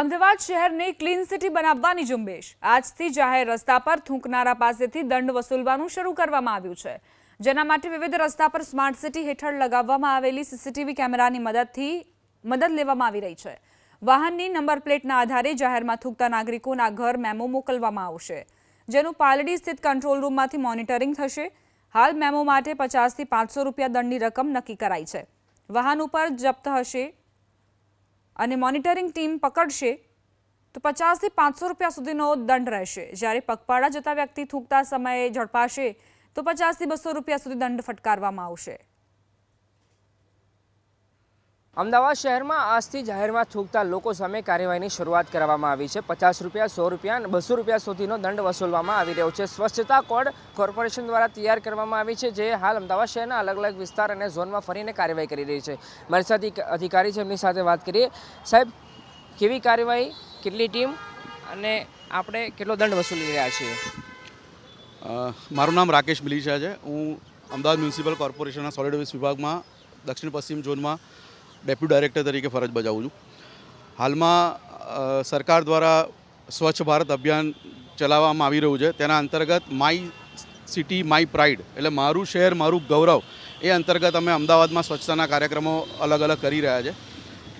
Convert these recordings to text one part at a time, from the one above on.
અમદાવાદ શહેરને clean city બનાવવાની ઝુંબેશ. આજથી જાહેર રસ્તા પર થૂંકનારા પાસેથી દંડ વસૂલવાનું શરૂ કરવામાં આવ્યું છે. જેના માટે વિવિધ રસ્તા પર સ્માર્ટ સિટી હેઠળ લગાવવામાં આવેલી સીસીટીવી કેમેરાની મદદથી મદદ લેવામાં આવી રહી છે. વાહનની નંબર પ્લેટના આધારે જાહેરમાં થૂકતા નાગરિકોના ઘર મેમો મોકલવામાં આવશે. જેનું પાલડી સ્થિત કંટ્રોલ રૂમમાંથી મોનિટરિંગ થશે. હાલ મેમો માટે પચાસથી પાંચસો રૂપિયા દંડની રકમ નક્કી કરાઈ છે. વાહન ઉપર જપ્ત હશે અને મોનિટરિંગ ટીમ પકડશે તો પચાસથી પાંચસો રૂપિયા સુધીનો દંડ રહેશે. જ્યારે પગપાળા જતા વ્યક્તિ થૂકતા સમયે ઝડપાશે તો પચાસથી બસો રૂપિયા સુધી દંડ ફટકારવામાં આવશે. અમદાવાદ શહેરમાં આજથી જાહેરમાં થૂકતા લોકો સામે કાર્યવાહીની શરૂઆત કરવામાં આવી છે. પચાસ રૂપિયા, સો રૂપિયા અને બસો રૂપિયા સુધીનો દંડ વસૂલવામાં આવી રહ્યો છે. સ્વચ્છતા કોડ કોર્પોરેશન દ્વારા તૈયાર કરવામાં આવી છે, જે હાલ અમદાવાદ શહેરના અલગ અલગ વિસ્તાર અને ઝોનમાં ફરીને કાર્યવાહી કરી રહી છે. મારી સાથે અધિકારી છે, એમની સાથે વાત કરીએ. સાહેબ, કેવી કાર્યવાહી? કેટલી ટીમ? અને આપણે કેટલો દંડ વસૂલી રહ્યા છીએ? મારું નામ રાકેશ મિલીશા છે. હું અમદાવાદ મ્યુનિસિપલ કોર્પોરેશનના સોલિડ વેસ્ટ વિભાગમાં દક્ષિણ પશ્ચિમ ઝોનમાં ડેપ્યુટી ડાયરેક્ટર તરીકે ફરજ બજાવું છું. હાલમાં સરકાર દ્વારા સ્વચ્છ ભારત અભિયાન ચલાવવામાં આવી રહ્યું છે. તેના અંતર્ગત માય સિટી, માય પ્રાઇડ એટલે મારું શહેર, મારું ગૌરવ એ અંતર્ગત અમે અમદાવાદમાં સ્વચ્છતાના કાર્યક્રમો અલગ અલગ કરી રહ્યા છે.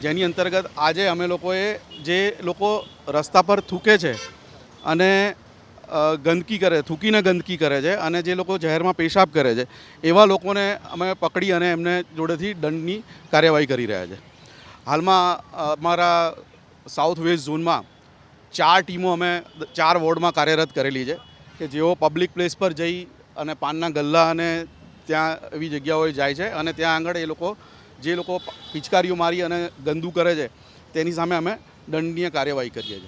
જેની અંતર્ગત આજે અમે લોકોએ જે લોકો રસ્તા પર થૂકે છે અને ગંદકી કરે, થૂકીને ગંદકી કરે છે અને જે લોકો જાહેરમાં પેશાબ કરે છે, એવા લોકોને અમે પકડી અને એમને જોડેથી દંડની કાર્યવાહી કરી રહ્યા છે. હાલમાં અમારા સાઉથ વેસ્ટ ઝોનમાં ચાર ટીમો અમે ચાર વોર્ડમાં કાર્યરત કરેલી છે કે જેઓ પબ્લિક પ્લેસ પર જઈ અને પાનના ગલ્લા અને ત્યાં એવી જગ્યાઓએ જાય છે અને ત્યાં આગળ એ લોકો, જે લોકો પિચકારીઓ મારી અને ગંદુ કરે છે, તેની સામે અમે દંડનીય કાર્યવાહી કરીએ છીએ.